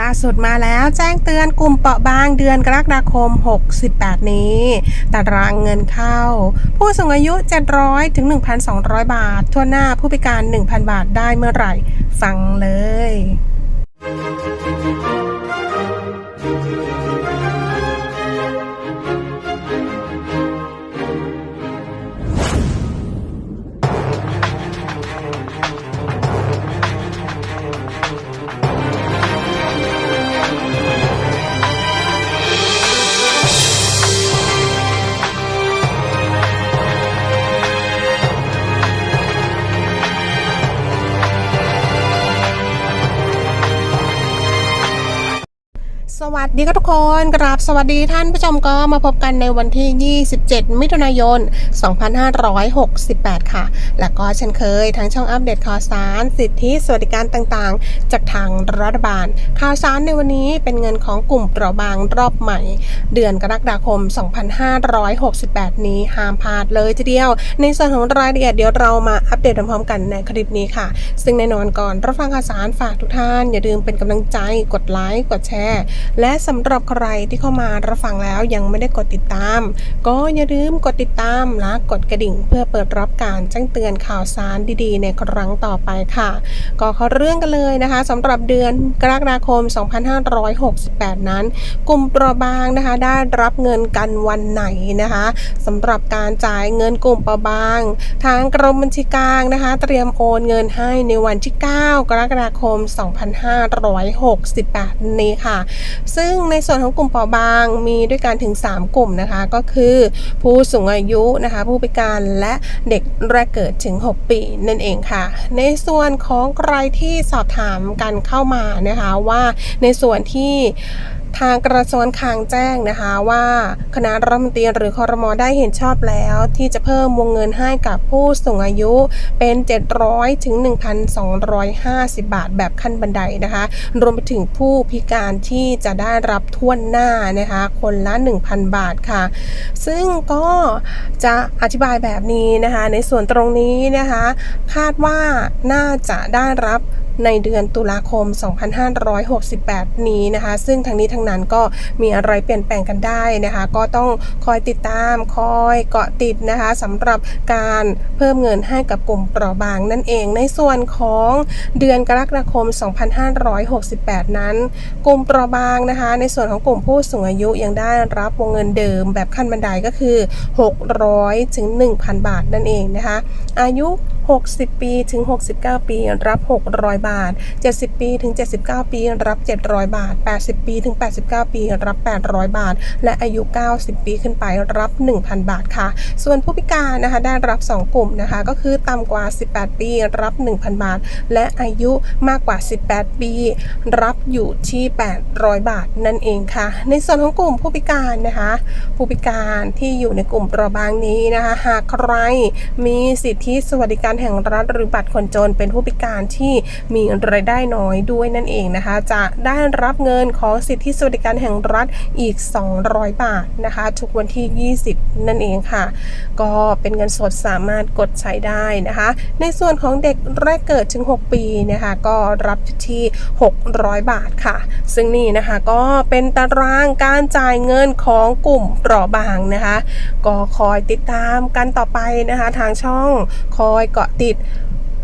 ล่าสุดมาแล้วแจ้งเตือนกลุ่มเปราะบางเดือนกรกฎาคม 68 นี้ตารางเงินเข้า ผู้สูงอายุ 700 ถึง 1,200 บาท ทั่วหน้าผู้พิการ 1,000 บาทได้เมื่อไหร่ ฟังเลย วัสดีครับทุกคนกราบสวัสดีท่านผู้ชมก็มาพบกันในวันที่ 27 มิถุนายน 2568 ค่ะ และก็เช่นเคยทั้งช่องอัปเดตข่าวสาร สิทธิสวัสดิการต่างๆ จากทางรัฐบาล ข่าวสารในวันนี้เป็นเงินของกลุ่มเปราะบางรอบใหม่ เดือนกรกฎาคม 2568 นี้ห้ามพลาดเลยทีเดียว ในส่วนของรายละเอียดเดี๋ยวเรามาอัปเดตพร้อมๆกันในคลิปนี้ค่ะ ซึ่งแน่นอนก่อนรับฟังข่าวสารฝากทุกท่าน อย่าลืมเป็นกำลังใจกดไลค์กดแชร์และสำหรับใครที่เข้ามารับฟังแล้วยังไม่ได้กดติดตาม ก็อย่าลืมกดติดตามและกดกระดิ่ง เพื่อเปิดรับการแจ้งเตือนข่าวสารดีๆ ในครั้งต่อไปค่ะ ก็เข้าเรื่องกันเลยนะคะสำหรับเดือนกรกฎาคม 2568 นั้น กลุ่มเปราะบางนะคะได้รับเงินกันวันไหนนะคะสำหรับการจ่ายเงินกลุ่มเปราะบาง ทางกรมบัญชีกลางนะคะ เตรียมโอนเงินให้ในวันที่ 9 กรกฎาคม 2568 นี้ค่ะซึ่งในส่วนของกลุ่มเปราะบางมีด้วยกันถึง 3 กลุ่มนะคะ ก็คือผู้สูงอายุนะคะ ผู้พิการและเด็กแรกเกิดถึง 6 ปีนั่นเองค่ะ ในส่วนของใครที่สอบถามกันเข้ามานะคะว่าในส่วนที่ ทางกระทรวงคลังแจ้งนะคะว่าคณะรัฐมนตรีหรือคอรมอได้เห็นชอบแล้ว ที่จะเพิ่มวงเงินให้กับผู้สูงอายุเป็น 700 ถึง 1,250 บาทแบบขั้นบันไดนะคะ รวมไปถึงผู้พิการที่จะได้รับท่วนหน้านะคะ คนละ 1,000 บาทค่ะ ซึ่งก็จะอธิบายแบบนี้นะคะ ในส่วนตรงนี้นะคะ คาดว่าน่าจะได้รับ ในเดือนตุลาคม 2568 นี้นะคะ ซึ่งทั้งนี้ทั้งนั้นก็มีอะไรเปลี่ยนแปลงกันได้นะคะ ก็ต้องคอยติดตามคอยเกาะติดนะคะสำหรับการเพิ่มเงินให้กับกลุ่มเปราะบางนั่นเอง ในส่วนของเดือนกรกฎาคม 2568 นั้น กลุ่มเปราะบางนะคะ ในส่วนของกลุ่มผู้สูงอายุยังได้รับวงเงินเดิมแบบขั้นบันไดก็คือ 600 ถึง 1,000 บาทนั่นเองนะคะ อายุ 60 ปีถึง 69 ปี รับ 600 บาท 70 ปีถึง 79 ปี รับ 700 บาท 80 ปีถึง 89 ปี รับ 800 บาท และอายุ 90 ปีขึ้นไปรับ 1,000 บาทค่ะ ส่วนผู้พิการนะคะได้รับ 2 กลุ่มนะคะ ก็คือต่ำกว่า 18 ปี รับ 1,000 บาท และอายุมากกว่า 18 ปี รับอยู่ที่ 800 บาทนั่นเองค่ะ ในส่วนของกลุ่มผู้พิการนะคะ ผู้พิการที่อยู่ในกลุ่มเปราะบางนี้นะคะ หากใครมีสิทธิสวัสดิการแห่งรัฐหรือบัตรคนจนเป็นผู้พิการที่มีรายได้น้อยด้วยนั่นเองนะคะ จะได้รับเงินของสิทธิสวัสดิการแห่งรัฐอีก 200 บาทนะคะทุกวันที่ 20 นั่นเองค่ะ ก็เป็นเงินสดสามารถกดใช้ได้นะคะ ในส่วนของเด็กแรกเกิดถึง 6 ปีนะคะก็รับที่ 600 บาทค่ะ ซึ่งนี่นะคะก็เป็นตารางการจ่ายเงินของกลุ่มเปราะบางนะคะ ก็คอยติดตามกันต่อไปนะคะ ทางช่องคอยเกาะติด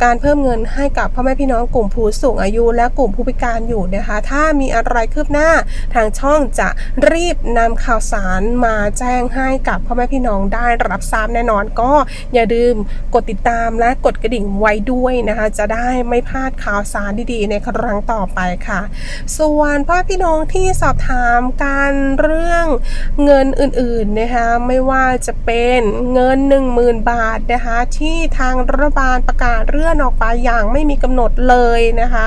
การเพิ่มเงินให้กับพ่อแม่พี่น้องกลุ่มผู้สูงอายุและกลุ่มผู้พิการอยู่นะคะ ถ้ามีอะไรคืบหน้าทางช่องจะรีบนำข่าวสารมาแจ้งให้กับพ่อแม่พี่น้องได้รับทราบแน่นอนก็อย่าลืมกดติดตามและกดกระดิ่งไว้ด้วยนะคะ จะได้ไม่พลาดข่าวสารดีๆ ในครั้งต่อไปค่ะ ส่วนพ่อแม่พี่น้องที่สอบถามการเรื่องเงินอื่นๆนะคะไม่ว่าจะเป็นเงิน 10,000 บาทนะคะที่ทางรัฐบาลประกาศเรื่องลื่อนออกไปอย่างไม่มีกำหนดเลยนะคะ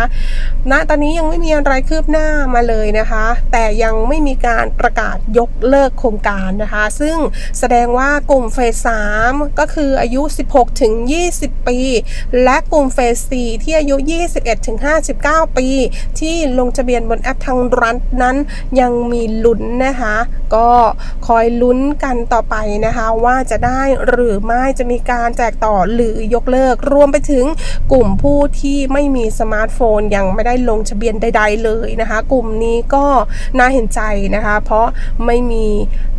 ณตอนนี้ยังไม่มีอะไรคืบหน้ามาเลยนะคะ แต่ยังไม่มีการประกาศยกเลิกโครงการนะคะ ซึ่งแสดงว่ากลุ่มเฟส3ก็คืออายุ 16 ถึง 20 ปี และกลุ่มเฟส4ที่อายุ 21 ถึง 59 ปี ที่ลงทะเบียนบนแอปทางรัฐนั้นยังมีลุ้นนะคะ ก็คอยลุ้นกันต่อไปนะคะ ว่าจะได้หรือไม่จะมีการแจกต่อหรือยกเลิกรวมไปถึงกลุ่มผู้ที่ไม่มีสมาร์ทโฟนยังไม่ได้ลงทะเบียนใด ๆ เลยนะคะ กลุ่มนี้ก็น่าเห็นใจนะคะ เพราะไม่มี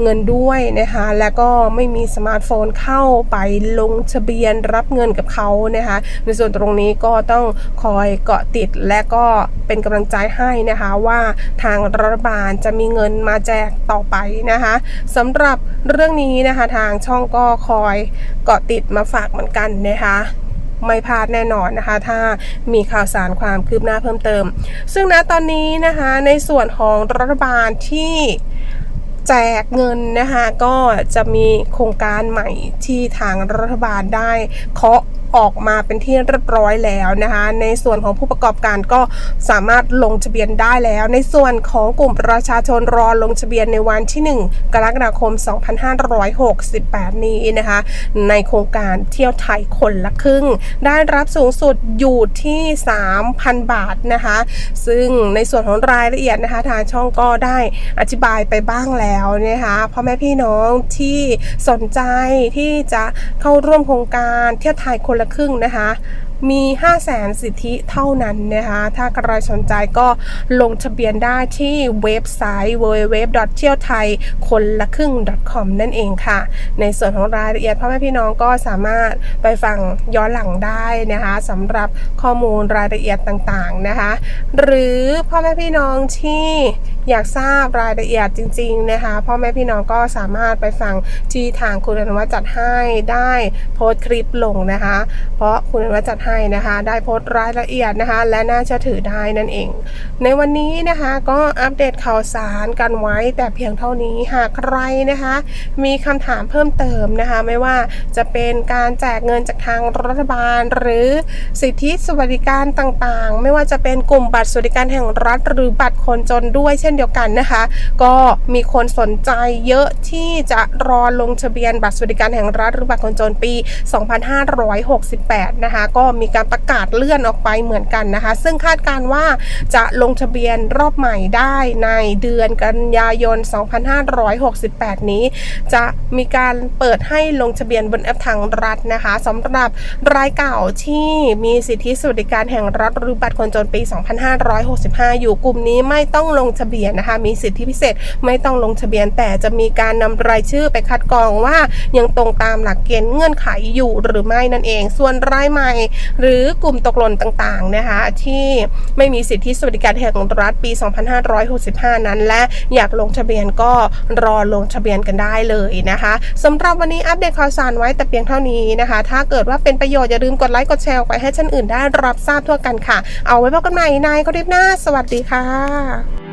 เงินด้วยนะคะ และก็ไม่มีสมาร์ทโฟนเข้าไปลงทะเบียนรับเงินกับเขานะคะ ในส่วนตรงนี้ก็ต้องคอยเกาะติดและก็เป็นกำลังใจให้นะคะว่าทางรัฐบาลจะมีเงินมาแจกต่อไปนะคะสำหรับเรื่องนี้นะคะทางช่องก็คอยเกาะติดมาฝากเหมือนกันนะคะ ไม่พลาดแน่นอนนะคะ ถ้ามีข่าวสารความคืบหน้าเพิ่มเติม ซึ่งณตอนนี้นะคะในส่วนของรัฐบาลที่แจกเงินนะคะก็จะมีโครงการใหม่ที่ทางรัฐบาลได้เคาะ ออกมาเป็นที่เรียบร้อยแล้วนะคะ ในส่วนของผู้ประกอบการก็สามารถลงทะเบียนได้แล้ว ในส่วนของกลุ่มประชาชนรอลงทะเบียนในวันที่ 1 กรกฎาคม 2568 นี้นะคะ ในโครงการเที่ยวไทยคนละครึ่ง ได้รับสูงสุดอยู่ที่ 3,000 บาทนะคะ ซึ่งในส่วนของรายละเอียดนะคะ ทางช่องก็ได้อธิบายไปบ้างแล้วนะคะพ่อแม่พี่น้องที่สนใจที่จะเข้าร่วมโครงการเที่ยวไทยคนละครึ่งนะคะ มี5 0 0แสนสิทธิเท่านั้นนะคะ ถ้าใครสนใจก็ลงทะเบียนได้ที่เว็บไซต์ www เที่ยวไทยคนละครึ่ง .com นั่นเองค่ะ ในส่วนของรายละเอียดพ่อแม่พี่น้องก็สามารถไปฟังย้อนหลังได้นะคะสำหรับข้อมูลรายละเอียดต่างๆนะคะ หรือพ่อแม่พี่น้องที่ อยากทราบรายละเอียดจริง ๆ นะคะพ่อแม่พี่น้องก็สามารถไปฟังที่ทางคุณอนุวัฒน์จัดให้ได้โพสต์คลิปลงนะคะ เพราะคุณอนุวัฒน์จัดให้นะคะ ได้โพสต์รายละเอียดนะคะ และน่าเชื่อถือได้นั่นเอง ในวันนี้นะคะก็อัปเดตข่าวสารกันไว้แต่เพียงเท่านี้หากใครนะคะ มีคำถามเพิ่มเติมนะคะ ไม่ว่าจะเป็นการแจกเงินจากทางรัฐบาล หรือสิทธิสวัสดิการต่างๆ ไม่ว่าจะเป็นกลุ่มบัตรสวัสดิการแห่งรัฐหรือบัตรคนจนด้วยเช่นเดียวกันนะคะ ก็มีคนสนใจเยอะที่จะรอลงทะเบียนบัตรสวัสดิการแห่งรัฐหรือบัตรคนจนปี 2568 นะคะ ก็มีการประกาศเลื่อนออกไปเหมือนกันนะคะ ซึ่งคาดการณ์ว่าจะลงทะเบียนรอบใหม่ได้ในเดือนกันยายน 2568 นี้ จะมีการเปิดให้ลงทะเบียนบนแอปทางรัฐนะคะสำหรับรายเก่าที่มีสิทธิสวัสดิการแห่งรัฐหรือบัตรคนจนปี 2565 อยู่กลุ่มนี้ไม่ต้องลงทะเบียนนะคะ มีสิทธิพิเศษไม่ต้องลงทะเบียน แต่จะมีการนำรายชื่อไปคัดกรองว่ายังตรงตามหลักเกณฑ์เงื่อนไขอยู่หรือไม่นั่นเอง ส่วนรายใหม่ หรือกลุ่มตกหล่นต่างๆนะคะที่ไม่มีสิทธิสวัสดิการแห่งรัฐปี 2565 นั้น และอยากลงทะเบียนก็รอลงทะเบียนกันได้เลยนะคะสำหรับวันนี้อัปเดตข่าวสารไว้แต่เพียงเท่านี้นะคะ ถ้าเกิดว่าเป็นประโยชน์อย่าลืมกดไลค์กดแชร์ไปให้ท่านอื่นได้รับทราบทั่วกันค่ะ เอาไว้พบกันใหม่ในคลิปหน้า สวัสดีค่ะ